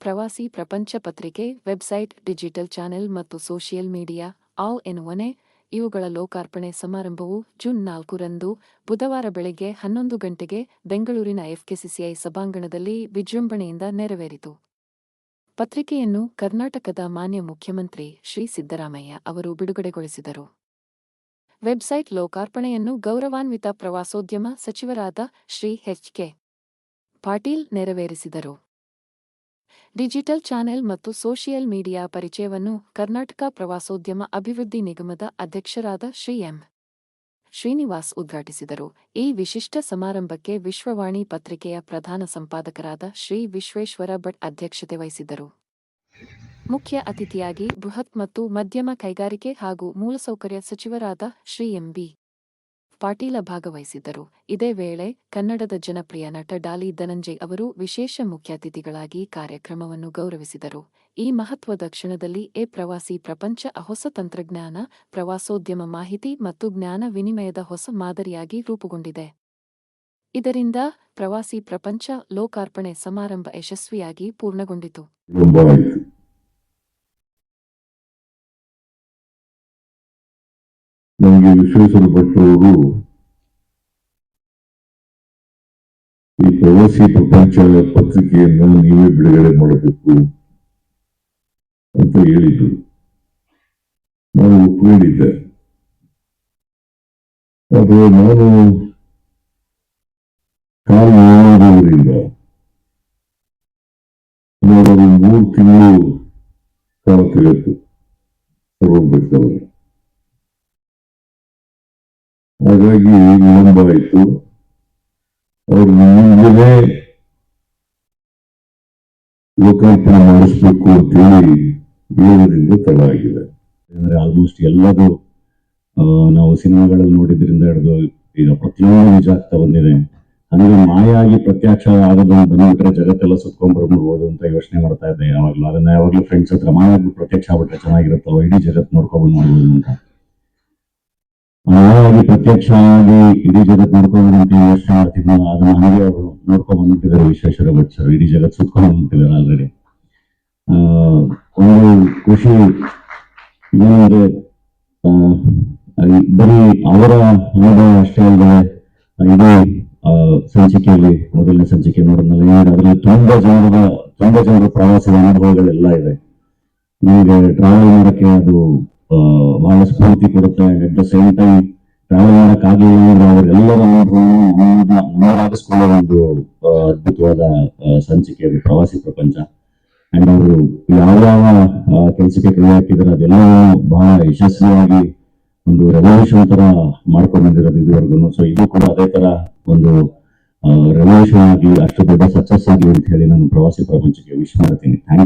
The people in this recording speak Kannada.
ಪ್ರವಾಸಿ ಪ್ರಪಂಚ ಪತ್ರಿಕೆ, ವೆಬ್ಸೈಟ್, ಡಿಜಿಟಲ್ ಚಾನೆಲ್ ಮತ್ತು ಸೋಷಿಯಲ್ ಮೀಡಿಯಾ, ಆಲ್ ಒನೆ ಇವುಗಳ ಲೋಕಾರ್ಪಣೆ ಸಮಾರಂಭವು ಜೂನ್ ನಾಲ್ಕರಂದು ಬುಧವಾರ ಬೆಳಗ್ಗೆ ಹನ್ನೊಂದು ಗಂಟೆಗೆ ಬೆಂಗಳೂರಿನ ಎಫ್ಕೆಸಿಸಿಐ ಸಭಾಂಗಣದಲ್ಲಿ ವಿಜೃಂಭಣೆಯಿಂದ ನೆರವೇರಿತು. ಪತ್ರಿಕೆಯನ್ನು ಕರ್ನಾಟಕದ ಮಾನ್ಯ ಮುಖ್ಯಮಂತ್ರಿ ಶ್ರೀ ಸಿದ್ದರಾಮಯ್ಯ ಅವರು ಬಿಡುಗಡೆಗೊಳಿಸಿದರು. ವೆಬ್ಸೈಟ್ ಲೋಕಾರ್ಪಣೆಯನ್ನು ಗೌರವಾನ್ವಿತ ಪ್ರವಾಸೋದ್ಯಮ ಸಚಿವರಾದ ಶ್ರೀ ಎಚ್ ಕೆ ಪಾಟೀಲ್ ನೆರವೇರಿಸಿದರು. ಡಿಜಿಟಲ್ ಚಾನೆಲ್ ಮತ್ತು ಸೋಷಿಯಲ್ ಮೀಡಿಯಾ ಪರಿಚಯವನ್ನು ಕರ್ನಾಟಕ ಪ್ರವಾಸೋದ್ಯಮ ಅಭಿವೃದ್ಧಿ ನಿಗಮದ ಅಧ್ಯಕ್ಷರಾದ ಶ್ರೀ ಎಂ. ಶ್ರೀನಿವಾಸ್ ಉದ್ಘಾಟಿಸಿದರು. ಈ ವಿಶಿಷ್ಟ ಸಮಾರಂಭಕ್ಕೆ ವಿಶ್ವವಾಣಿ ಪತ್ರಿಕೆಯ ಪ್ರಧಾನ ಸಂಪಾದಕರಾದ ಶ್ರೀ ವಿಶ್ವೇಶ್ವರ ಭಟ್ ಅಧ್ಯಕ್ಷತೆ ವಹಿಸಿದ್ದರು. ಮುಖ್ಯ ಅತಿಥಿಯಾಗಿ ಬೃಹತ್ ಮತ್ತು ಮಧ್ಯಮ ಕೈಗಾರಿಕೆ ಹಾಗೂ ಮೂಲಸೌಕರ್ಯ ಸಚಿವರಾದ ಶ್ರೀ ಎಂಬಿ ಪಾಟೀಲ ಭಾಗವಹಿಸಿದ್ದರು. ಇದೇ ವೇಳೆ ಕನ್ನಡದ ಜನಪ್ರಿಯ ನಟ ಡಾಲಿ ಧನಂಜಯ್ ಅವರು ವಿಶೇಷ ಮುಖ್ಯ ಅತಿಥಿಗಳಾಗಿ ಕಾರ್ಯಕ್ರಮವನ್ನು ಗೌರವಿಸಿದರು. ಈ ಮಹತ್ವದ ಕ್ಷಣದಲ್ಲಿ ಎ ಪ್ರವಾಸಿ ಪ್ರಪಂಚ ಹೊಸ ತಂತ್ರಜ್ಞಾನ, ಪ್ರವಾಸೋದ್ಯಮ ಮಾಹಿತಿ ಮತ್ತು ಜ್ಞಾನ ವಿನಿಮಯದ ಹೊಸ ಮಾದರಿಯಾಗಿ ರೂಪುಗೊಂಡಿದೆ. ಇದರಿಂದ ಪ್ರವಾಸಿ ಪ್ರಪಂಚ, ಲೋಕಾರ್ಪಣೆ ಸಮಾರಂಭ ಯಶಸ್ವಿಯಾಗಿ ಪೂರ್ಣಗೊಂಡಿತು. ನಮಗೆ ವಿಶ್ವೇಶ್ವರ ಈ ಪ್ರವಾಸಿ ಪ್ರಪಂಚ ಪತ್ರಿಕೆಯನ್ನು ನೀವೇ ಬಿಡುಗಡೆ ಮಾಡಬೇಕು ಅಂತ ಹೇಳಿದ್ರು. ನಾನು ಒಪ್ಕೊಂಡಿದ್ದೆ ಆದರೆ ನಾನು ಕಾಲು ನೋವಾಗುವುದರಿಂದ ಸುಮಾರು ಒಂದು ಮೂರು ತಿಂಗಳು ಕಾಲ ತೆಗೆದು ಹೋಗ್ಬೇಕಾದ್ರೆ ಹಾಗಾಗಿ ವಿಳಂಬವಾಯಿತು ಅವ್ರ ಮುಂಜಾನೆ ಲೋಕಾರ್ಪಣೆ ಮಾಡಿಸ್ಬೇಕು ಅಂತೇಳಿ ಹೇಳೋದ್ರಿಂದ ತಡ ಆಗಿದೆ ಅಂದ್ರೆ ಆಲ್ಮೋಸ್ಟ್ ಎಲ್ಲದು ನಾವು ಸಿನಿಮಾಗಳಲ್ಲಿ ನೋಡಿದ್ರಿಂದ ಹಿಡಿದು ಈಗ ಪ್ರತಿಯೊಂದು ನಿಜ ಆಗ್ತಾ ಬಂದಿದೆ. ಅಂದ್ರೆ ಮಾಯಾಗಿ ಪ್ರತ್ಯಕ್ಷ ಆಗೋದನ್ನ ಬಂದ್ಬಿಟ್ರೆ ಜಗತ್ತೆಲ್ಲ ಸುತ್ಕೊಂಡ್ ಬರ್ಬಿಡ್ಬೋದು ಅಂತ ಯೋಚನೆ ಮಾಡ್ತಾ ಇದ್ದೆ. ಯಾವಾಗ್ಲೂ ಅದನ್ನ ಯಾವಾಗ್ಲೂ ಫ್ರೆಂಡ್ಸ್ ಹತ್ರ ಮಾಯಾಗಿ ಪ್ರತ್ಯಕ್ಷ ಆಗ್ಬಿಟ್ರೆ ಚೆನ್ನಾಗಿರುತ್ತೋ ಇಡೀ ಜಗತ್ ನೋಡ್ಕೊಂಡ್ ಬಂದ್ಬಿಡ್ಬೋದು ಅಂತ. ಮಾಯ ಪ್ರತ್ಯಕ್ಷವಾಗಿ ಪ್ರತ್ಯಕ್ಷ ಇಡೀ ಜಗತ್ ನೋಡ್ಕೊಂಡು ಅಂತ ಯೋಚನೆ ಮಾಡ್ತಿದ್ನಲ್ಲ ಅದನ್ನ ಹಾಗೆ ಅವರು ನೋಡ್ಕೊಂಡ್ ಬಂದ್ಬಿಟ್ಟಿದ್ದಾರೆ ವಿಶ್ವೇಶ್ವರ ಭಟ್ ಸರ್. ಇಡೀ ಜಗತ್ ಸುತ್ಕೊಂಡ್ ಬಂದ್ಬಿಟ್ಟಿದ್ದಾರೆ ಆಲ್ರೆಡಿ ಒಂದು ಖುಷಿ ಏನಂದ್ರೆ ಬರೀ ಅವರ ಅನುಭವ ಅಷ್ಟೇ ಅಲ್ಲದೆ ಆ, ಸಂಚಿಕೆಯಲ್ಲಿ ಮೊದಲನೇ ಸಂಚಿಕೆ ನೋಡಿದ್ಮೇಲೆ ಅದರಲ್ಲಿ ತುಂಬಾ ಜನರ ತುಂಬಾ ಜನರ ಪ್ರವಾಸದ ಅನುಭವಗಳೆಲ್ಲ ಇದೆ. ನಮಗೆ ಟ್ರಾವೆಲ್ ಮಾಡೋಕೆ ಅದು ಬಹಳ ಸ್ಫೂರ್ತಿ ಕೊಡುತ್ತೆ. At the same time travel ಮಾಡಕ್ ಆಗಲಿಲ್ಲ ಅಂದ್ರೆ ಅವರೆಲ್ಲರ ಅನುಭವವನ್ನು ಒಂದು ಅದ್ಭುತವಾದ ಸಂಚಿಕೆ ಅದು ಪ್ರವಾಸಿ ಪ್ರಪಂಚ. ಅಂಡ್ ಅವರು ಯಾವ ಯಾವ ಕೆಲಸಕ್ಕೆ ಕೈ ಹಾಕಿದ್ರೆ ಅದೆಲ್ಲವೂ ಬಹಳ ಯಶಸ್ವಿಯಾಗಿ ಒಂದು ರೆವಲ್ಯೂಷನ್ ತರ ಮಾಡ್ಕೊಂಡು ಬಂದಿರೋದು ಇದುವರೆಗೂ ಸೊ ಇದು ಕೂಡ ಅದೇ ತರ ಒಂದು ರೆವಲ್ಯೂಷನ್ ಆಗಿ, ಅಷ್ಟು ದೊಡ್ಡ ಸಕ್ಸಸ್ ಆಗಲಿ ಅಂತ ಹೇಳಿ ನಾನು ಪ್ರವಾಸಿ ಪ್ರಪಂಚಕ್ಕೆ ವಿಶ್ ಮಾಡ್ತೀನಿ. ಥ್ಯಾಂಕ್